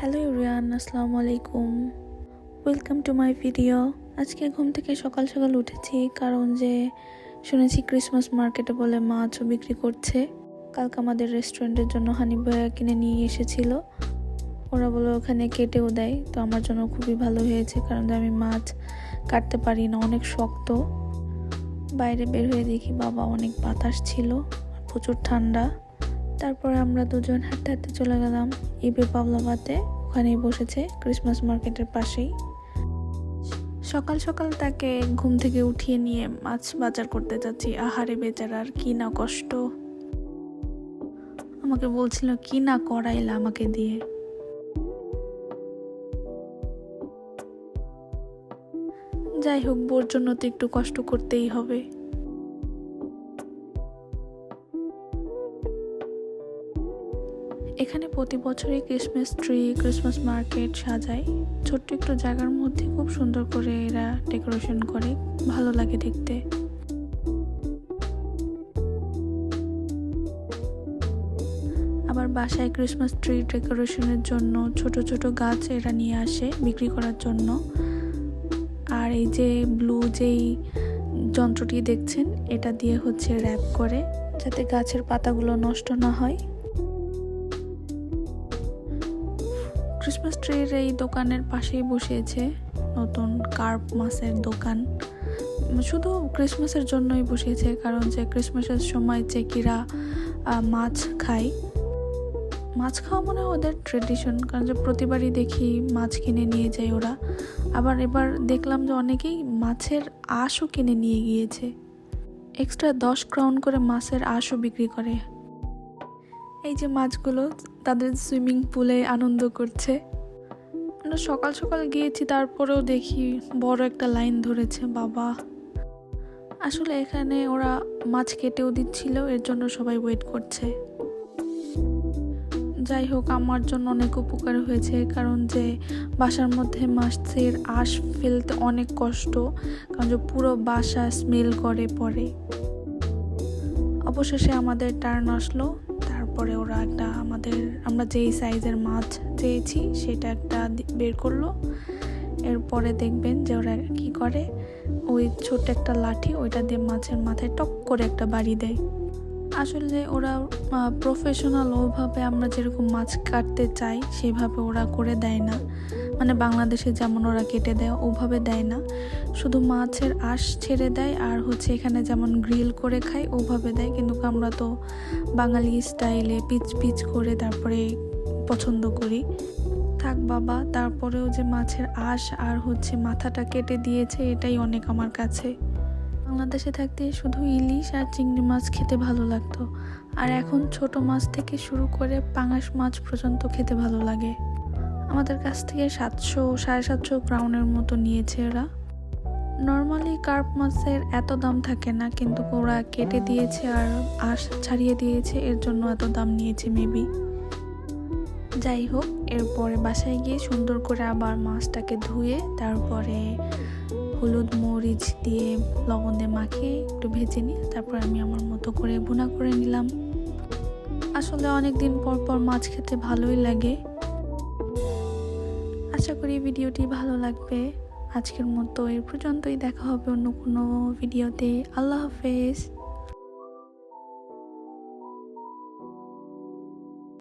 Hello ইউরিয়ান, আসসালামু আলাইকুম। Welcome to my video আজকে ঘুম থেকে সকাল সকাল উঠেছি, কারণ যে শুনেছি ক্রিসমাস মার্কেটে বলে মাছও বিক্রি করছে। কালকে আমাদের রেস্টুরেন্টের জন্য হানি ভাইয়া কিনে নিয়ে এসেছিল। ওরা বলে ওখানে কেটেও দেয়, তো আমার জন্য খুবই ভালো হয়েছে, কারণ আমি মাছ কাটতে পারি না, অনেক শক্ত। বাইরে বের হয়ে দেখি বাবা অনেক বাতাস ছিল, প্রচুর ঠান্ডা। তারপর আমরা দুজন হাঁটতে হাঁটতে চলে গেলাম ইবে পাবলাবাতে ওখানেই বসেছে ক্রিসমাস মার্কেটের পাশেই। সকাল সকাল তাকে ঘুম থেকে উঠিয়ে নিয়ে মাছ বাজার করতে যাচ্ছি। আহারে বেচারার কি না কষ্ট। আমাকে বলছিল, কি না করাইলা আমাকে দিয়ে? যাই হোক, বোর জন্য তো একটু কষ্ট করতেই হবে। এখানে প্রতি বছরই ক্রিসমাস ট্রি ক্রিসমাস মার্কেট সাজায়। ছোট্ট একটু জায়গার মধ্যে খুব সুন্দর করে এরা ডেকোরেশন করে। ভালো লাগে দেখতে। আবার বাসায় ক্রিসমাস ট্রি ডেকোরেশনের জন্য ছোট ছোট গাছ এরা নিয়ে আসে বিক্রি করার জন্য। আর এই যে ব্লু যেই যন্ত্রটি দেখছেন, এটা দিয়ে হচ্ছে র্যাপ করে, যাতে গাছের পাতাগুলো নষ্ট না হয়। ক্রিসমাস ট্রির এই দোকানের পাশেই বসিয়েছে নতুন কার্প মাছের দোকান। শুধু ক্রিসমাসের জন্যই বসিয়েছে, কারণ যে ক্রিসমাসের সময় যে কিরা মাছ খায়। মাছ খাওয়া মনে হয় ওদের ট্রেডিশন কারণ যে প্রতিবারই দেখি মাছ কিনে নিয়ে যায় ওরা। আবার এবার দেখলাম যে অনেকেই মাছের আঁশও কিনে নিয়ে গিয়েছে। এক্সট্রা দশ ক্রাউন করে মাছের আঁশও বিক্রি করে। এই যে মাছগুলো, তাদের সুইমিং পুলে আনন্দ করছে। আমরা সকাল সকাল গিয়েছি, তারপরেও দেখি বড় একটা লাইন ধরেছে, বাবা। আসলে এখানে ওরা মাছ কেটেও দিচ্ছিল, এর জন্য সবাই ওয়েট করছে। যাই হোক, আমার জন্য অনেক উপকার হয়েছে কারণ যে বাসার মধ্যে মাছের আঁশ ফেলতে অনেক কষ্ট, কারণ যে পুরো বাসা স্মেল করে পরে। অবশেষে আমাদের টার্ন আসলো। তারপরে ওরা একটা আমাদের, আমরা যেই সাইজের মাছ চেয়েছি সেটা একটা বের করল। এরপরে দেখবেন যে ওরা কি করে, ওই ছোট একটা লাঠি ওইটা দিয়ে মাছের মাথায় টক করে একটা বাড়ি দেয়। আসলে ওরা প্রফেশনাল ওভাবে আমরা যেরকম মাছ কাটতে চাই সেভাবে ওরা করে দেয় না। মানে বাংলাদেশে যেমন ওরা কেটে দেয়, ওভাবে দেয় না। শুধু মাছের আঁশ ছেড়ে দেয় আর হচ্ছে এখানে যেমন গ্রিল করে খাই ওভাবে দেয়। কিন্তু আমরা তো বাঙালি স্টাইলে পিচ পিচ করে তারপরে পছন্দ করি। থাক বাবা, তারপরেও যে মাছের আঁশ আর হচ্ছে মাথাটা কেটে দিয়েছে, এটাই অনেক আমার কাছে। বাংলাদেশে থাকতে শুধু ইলিশ আর চিংড়ি মাছ খেতে ভালো লাগতো। আর এখন ছোট মাছ থেকে শুরু করে পাঙাশ মাছ পর্যন্ত খেতে ভালো লাগে। আমাদের কাছ থেকে সাতশো, সাড়ে সাতশো গ্রাউন্ডের মতো নিয়েছে ওরা নর্মালি কার্প মাছের এত দাম থাকে না, কিন্তু ওরা কেটে দিয়েছে আর আঁশ ছাড়িয়ে দিয়েছে, এর জন্য এত দাম নিয়েছে মেবি যাই হোক, এরপরে বাসায় গিয়ে সুন্দর করে আবার মাছটাকে ধুয়ে, তারপরে হলুদ মরিচ দিয়ে লবণ মাখিয়ে একটু ভেজে নিই তারপর আমি আমার মতো করে ভুনা করে নিলাম। আসলে অনেক দিন পর পর মাছ খেতে ভালোই লাগে। আশা করি ভিডিওটি ভালো লাগবে। আজকের মতো এর পর্যন্তই। দেখা হবে অন্য কোনো ভিডিওতে। আল্লাহ হাফেজ।